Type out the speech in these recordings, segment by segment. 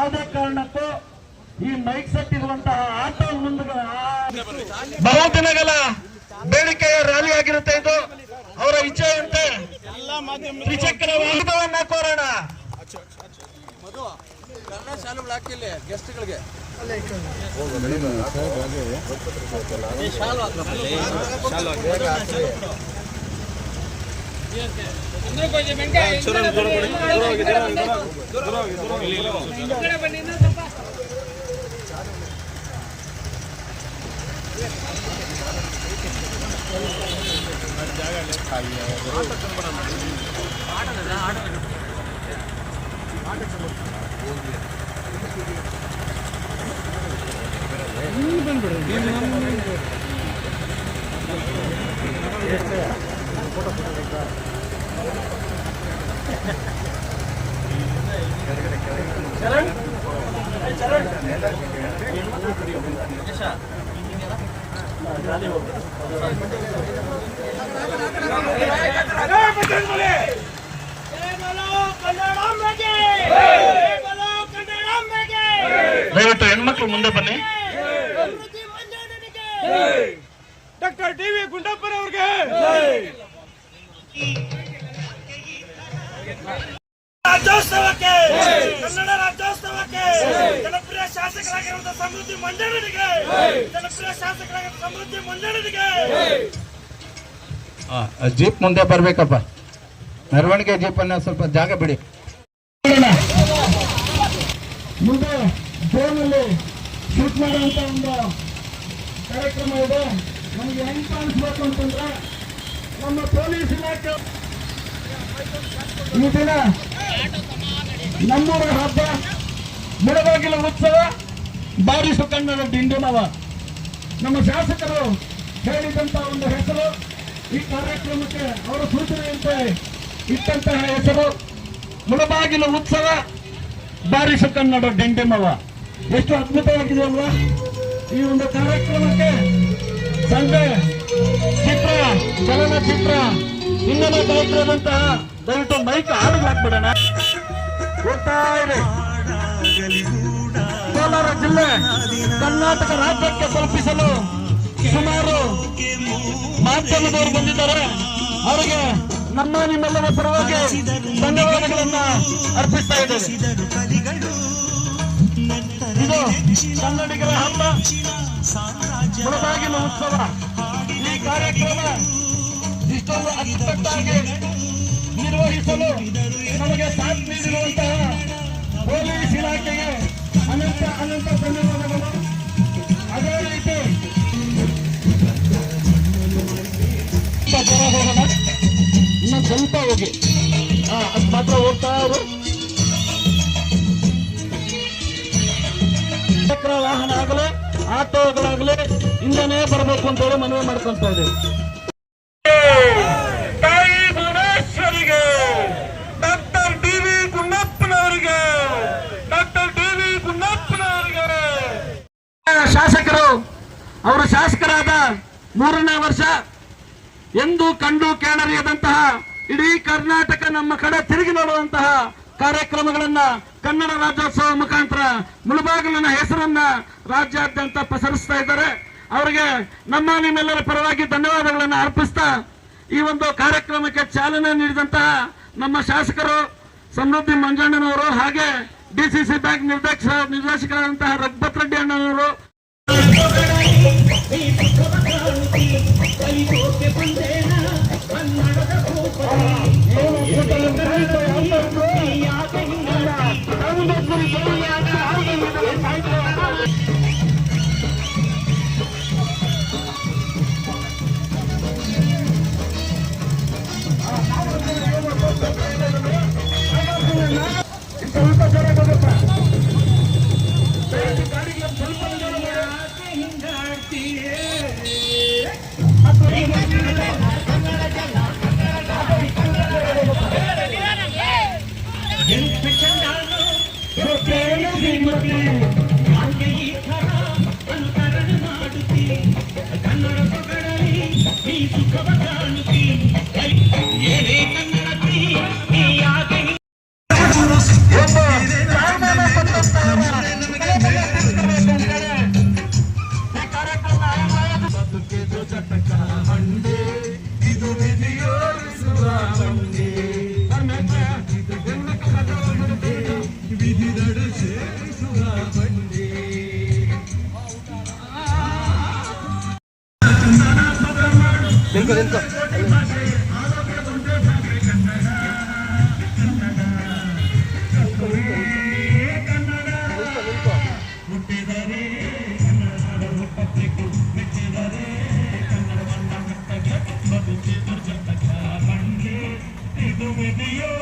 ಯಾವುದೇ ಕಾರಣಕ್ಕೂ ಈ ಮೈಕ್ ಸೆಟ್ ಇರುವಂತಹ ಆಟೋ ಮುಂದೆ ಬಹು ದಿನಗಳ ಬೇಡಿಕೆಯ ರ್ಯಾಲಿ ಆಗಿರುತ್ತೆ ಇದು. ಅವರ ಇಚ್ಛೆಯಂತೆ ತ್ರಿಚಕ್ರ ವಾಹನವನ್ನ ಕೋರೋಣ. ಕನ್ನಡ ಶಾಲೆಗಳು ಹಾಕಿಲ್ಲ ಗೆಸ್ಟ್ಗಳಿಗೆ ದಯವಿಟ್ಟು ಹೆಣ್ಮಕ್ಳು ಮುಂದೆ ಬನ್ನಿ. ಡಾಕ್ಟರ್ ಟಿ ವಿ ಗುಂಡಪ್ಪನವ್ರಿಗೆ. ರಾಜ್ಯೋತ್ಸವಕ್ಕೆ ಕನ್ನಡ ರಾಜ್ಯೋತ್ಸವಕ್ಕೆ ಜನಪ್ರಿಯ ಶಾಸಕರಾಗಿರುವಂತಹ ಸಮೃದ್ಧಿ ಮಂಡಳಿಗೆ ಜನಪ್ರಿಯ ಶಾಸಕರಾಗಿರುವ ಸಮೃದ್ಧಿ ಮಂಡಳಿಗೆ. ಜೀಪ್ ಮುಂದೆ ಬರ್ಬೇಕಪ್ಪ. ಮೆರವಣಿಗೆ ಜೀಪ್ ಅನ್ನ ಸ್ವಲ್ಪ ಜಾಗ ಬಿಡಿ. ಮುಂದೆ ಡ್ರೋನಲ್ಲಿ ಶೂಟ್ ಮಾಡುವಂತ ಒಂದು ಕಾರ್ಯಕ್ರಮ ಇದೆ. ನಮಗೆ ಹೆಂಗ್ ಕಾಣಿಸ್ಬೇಕು ಅಂತಂದ್ರೆ ನಮ್ಮ ಪೊಲೀಸ್ ಇಲಾಖೆ ಈ ದಿನ ನಮ್ಮೂರ ಹಬ್ಬ, ಮುಳಬಾಗಿಲ ಉತ್ಸವ ಬಾರಿಸು ಕನ್ನಡ ಡಿಂಡಿಮವ ನಮ್ಮ ಶಾಸಕರು ಹೇಳಿದಂತ ಒಂದು ಹೆಸರು, ಈ ಕಾರ್ಯಕ್ರಮಕ್ಕೆ ಅವರ ಸೂಚನೆಯಂತೆ ಇಟ್ಟಂತಹ ಹೆಸರು, ಮುಳಬಾಗಿಲು ಉತ್ಸವ ಬಾರಿಸು ಕನ್ನಡ ಡೆಂಡೆಮವ ಎಷ್ಟು ಅದ್ಭುತವಾಗಿದೆ ಅಲ್ವಾ ಈ ಒಂದು ಕಾರ್ಯಕ್ರಮಕ್ಕೆ ಸಂಜೆ ಚಿತ್ರ, ಚಲನಚಿತ್ರ ಇಂಧನ ಗಾಯಕರಾದಂತಹ ದಯವಿಟ್ಟು ಮೈಕ್ ಹಾಡಿಗೆ ಹಾಕ್ಬಿಡೋಣ. ಹೋಗ್ತಾ ಇದೆ? ಕೋಲಾರ ಜಿಲ್ಲೆ ಕರ್ನಾಟಕ ರಾಜ್ಯಕ್ಕೆ ತಲುಪಿಸಲು ಸುಮಾರು ಮಾಧ್ಯಮದವರು ಬಂದಿದ್ದಾರೆ. ಅವರಿಗೆ ನಮ್ಮ ನಿಮ್ಮೆಲ್ಲರ ಪರವಾಗಿ ಧನ್ಯವಾದಗಳನ್ನ ಅರ್ಪಿಸ್ತಾ ಇದ್ದೇವೆ ಇದು ಕನ್ನಡಿಗರ ಹಬ್ಬ. ಸಾಮ್ರಾಜ್ಯ ಉತ್ಸವ. ಈ ಕಾರ್ಯಕ್ರಮ ಇಷ್ಟೊಂದು ಅಚ್ಚುಕಟ್ಟಾಗಿ ನಿರ್ವಹಿಸಲು ನಮಗೆ ಸಾಥ್ ನೀಡಿರುವಂತಹ ಪೊಲೀಸ್ ಇಲಾಖೆಗೆ ಅನಂತ ಅನಂತ ಧನ್ಯವಾದಗಳು. ಅದೇ ರೀತಿ ಜ್ವರ ಹೋಗೋಣ ಇನ್ನೊಂದು ಸ್ವಲ್ಪ ಹೋಗಿ. ಹಾ ಅದು ಮಾತ್ರ ಹೋಗ್ತಾ ಅವರು ಚಕ್ರ ವಾಹನ ಆಗಲಿ, ಆಟೋಗಳಾಗಲಿ ಹಿಂದೆನೇ ಬರಬೇಕು ಅಂತ ಹೇಳಿ ಮನವಿ ಮಾಡ್ಕೊಂತ ಇದ್ದೀವಿ ತಾಯಿ ಭುವನೇಶ್ವರಿಗೆ ಡಾಕ್ಟರ್ ಡಿ ವಿ ಗುಂಡಪ್ಪನವರಿಗೆ ಡಾಕ್ಟರ್ ಡಿ ವಿ ಗುಂಡಪ್ಪನವರಿಗೆ ಶಾಸಕರು ಅವರು ಶಾಸಕರಾದ ಮೂರನೇ ವರ್ಷ ಎಂದು ಕಂಡು ಕೇಳರಿಯದಂತಹ ಇಡೀ ಕರ್ನಾಟಕ ನಮ್ಮ ಕಡೆ ತಿರುಗಿ ನೋಡುವಂತಹ ಕಾರ್ಯಕ್ರಮಗಳನ್ನ ಕನ್ನಡ ರಾಜ್ಯೋತ್ಸವ ಮುಖಾಂತರ ಮುಳುಬಾಗಿಲಿನ ಹೆಸರನ್ನ ರಾಜ್ಯಾದ್ಯಂತ ಪಸರಿಸ್ತಾ ಇದ್ದಾರೆ. ಅವರಿಗೆ ನಮ್ಮ ನಿಮ್ಮೆಲ್ಲರ ಪರವಾಗಿ ಧನ್ಯವಾದಗಳನ್ನು ಅರ್ಪಿಸ್ತಾ ಈ ಒಂದು ಕಾರ್ಯಕ್ರಮಕ್ಕೆ ಚಾಲನೆ ನೀಡಿದಂತಹ ನಮ್ಮ ಶಾಸಕರು ಸಮೃದ್ಧಿ ಮಂಜಣ್ಣನವರು ಹಾಗೆ ಡಿಸಿಸಿ ಬ್ಯಾಂಕ್ ನಿರ್ದೇಶ ನಿರ್ದೇಶಕರಾದಂತಹ ರಘುಪತ್ ರೆಡ್ಡಿ ಅಣ್ಣನವರು. ಸ್ವಲ್ಪ よく見てる! will be beyond.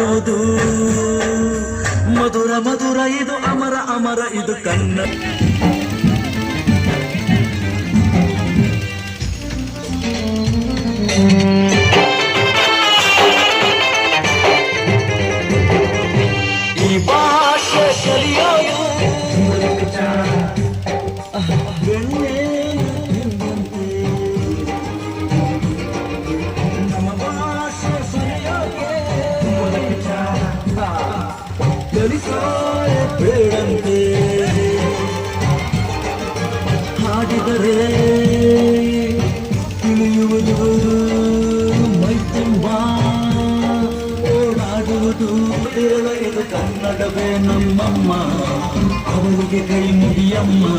ಮಧು ಮಧುರ ಮಧುರ ಇದು ಅಮರ ಅಮರ ಇದು ಕನ್ನ i Yamaha.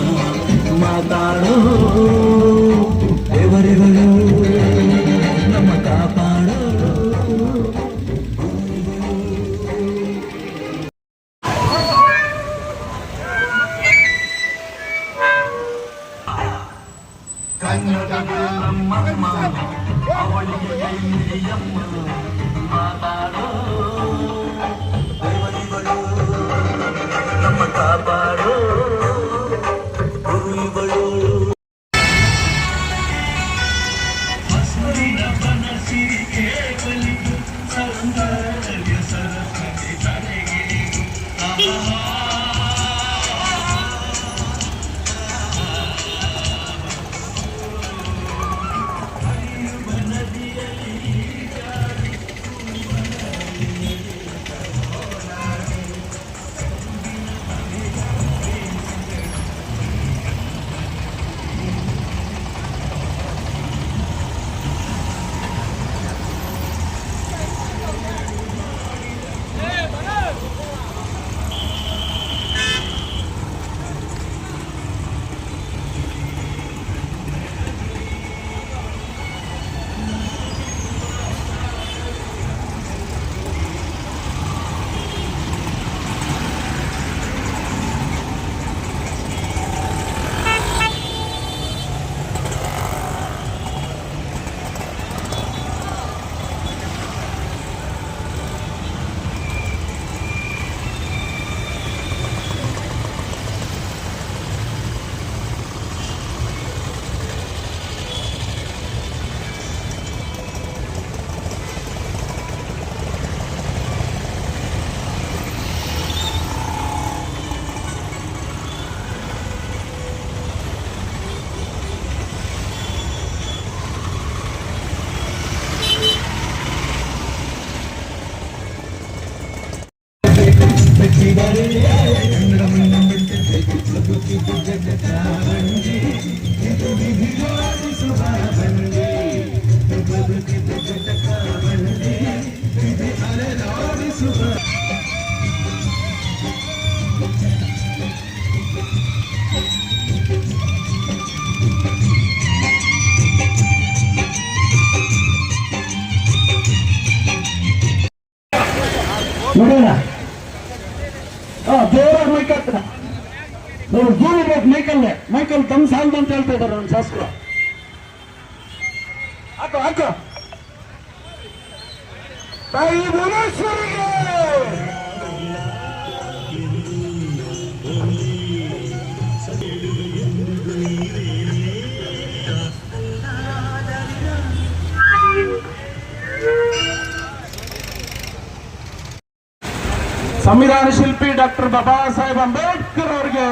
ಸಂವಿಧಾನ ಶಿಲ್ಪಿ ಡಾಕ್ಟರ್ ಬಾಬಾ ಸಾಹೇಬ್ ಅಂಬೇಡ್ಕರ್ ಅವರಿಗೆ.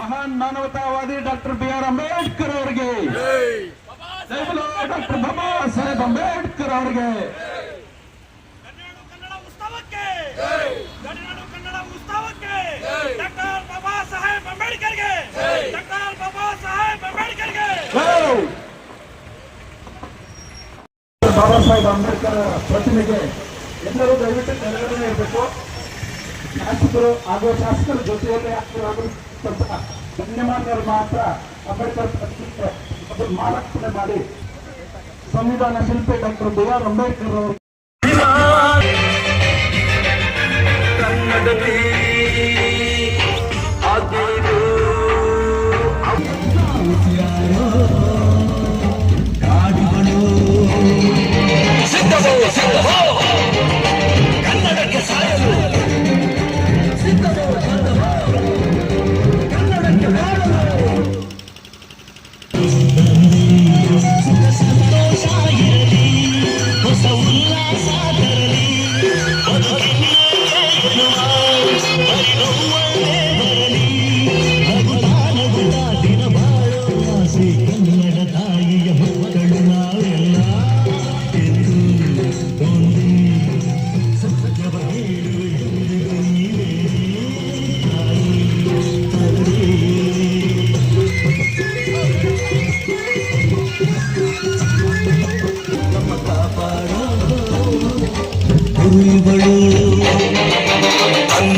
ಮಹಾನ್ ಮಾನವತಾವಾದಿ ಡಾಕ್ಟರ್ ಬಿ ಆರ್ ಅಂಬೇಡ್ಕರ್ ಅವರಿಗೆ. ಡಾಕ್ಟರ್ ಬಾಬಾ ಸಾಹೇಬ್ ಅಂಬೇಡ್ಕರ್ ಅವರಿಗೆ. ಬಾಬಾ ಸಾಹೇಬ್ ಅಂಬೇಡ್ಕರ್ ಪ್ರತಿಮೆಗೆ ಎಲ್ಲರೂ ದಯವಿಟ್ಟು ಕೆಳಗಡೆ ಇರಬೇಕು. ಶಾಸಕರು ಹಾಗೂ ಶಾಸಕರ ಜೊತೆಯಲ್ಲಿ ಆಗ್ತಿರೋದು ಸ್ವಲ್ಪ ಗಣ್ಯಮಾನ್ಯರು ಮಾತ್ರ ಅಂಬೇಡ್ಕರ್ ಪ್ರತಿಷ್ಠೆ ಮಾಲಾರ್ಪಣೆ ಮಾಡಿ ಸಂವಿಧಾನ ಶಿಲ್ಪಿ ಡಾಕ್ಟರ್ ಬಿ ಆರ್ ಅಂಬೇಡ್ಕರ್ ಅವರು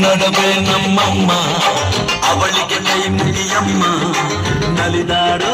ಕನ್ನಡವೇ ನಮ್ಮಮ್ಮ ಅವಳಿಗೆ ಕೈ ಮುಗಿಯಮ್ಮ ನಲಿದಾಡೋ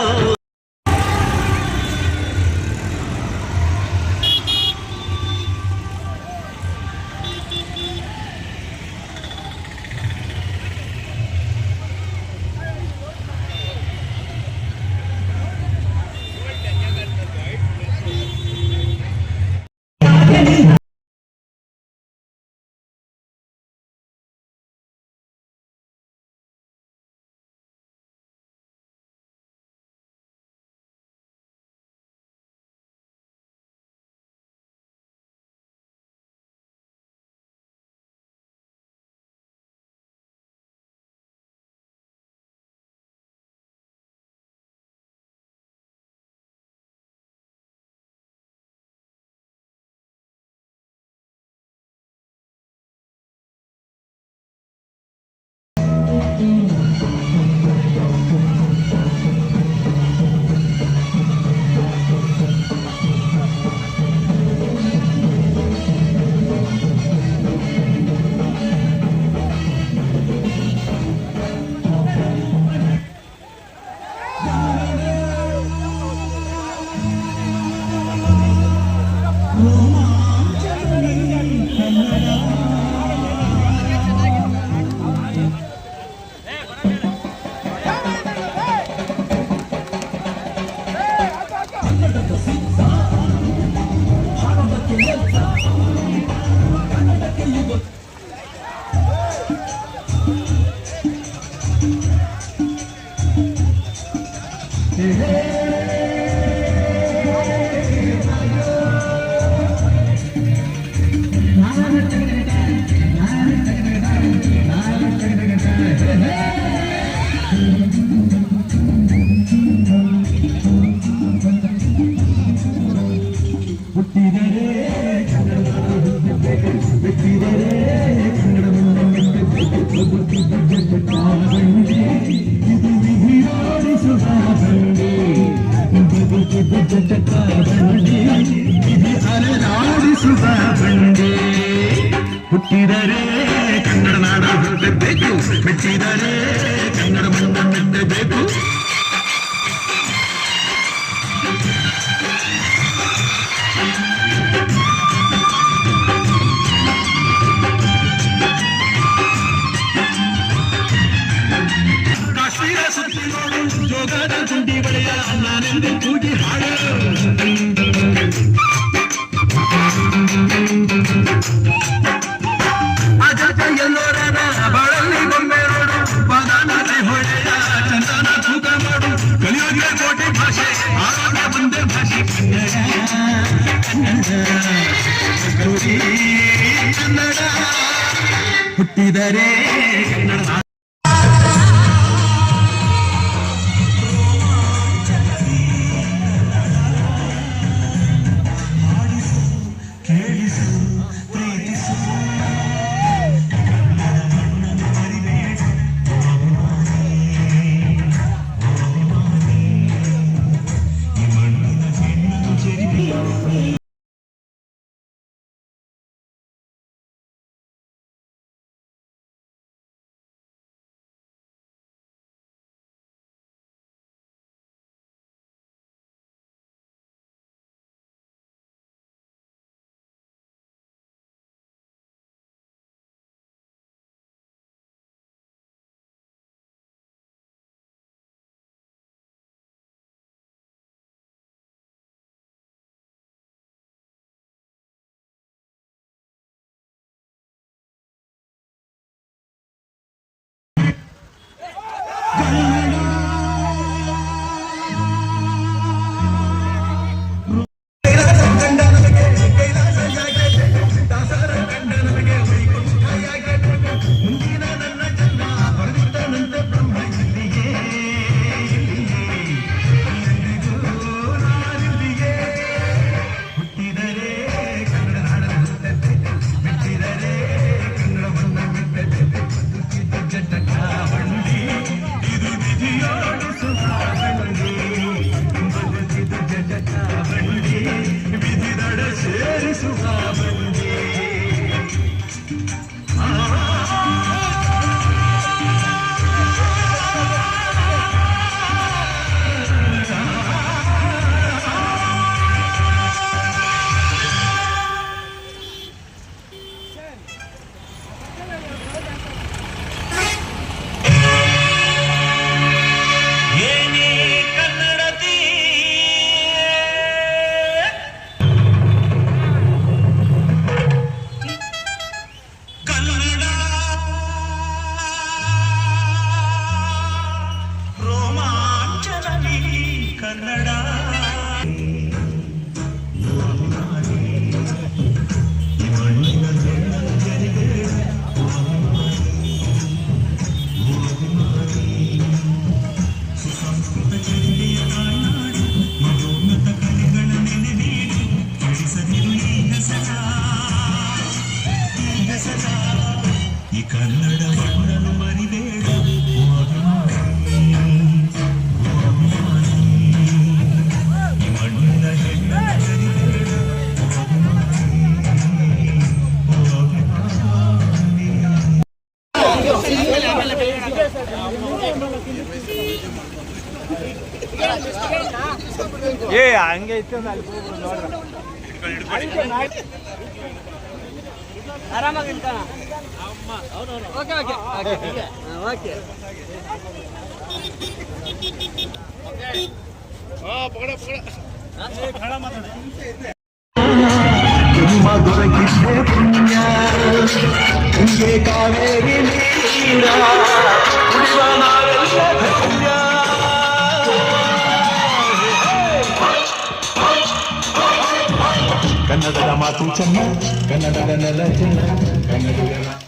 கண்ணனடா புட்டிதரே கண்ணனடா ಆರಾಮಾಗಿ ಓಕೆ ಓಕೆ ಓಕೆ ಕಿಮ್ಮ ದೊರಕಿದ್ದೆ ಪುಣ್ಯ ಕಾವೇರಿ ನೀರ Patu Chamma, Kanada Nala Chamma, Kanada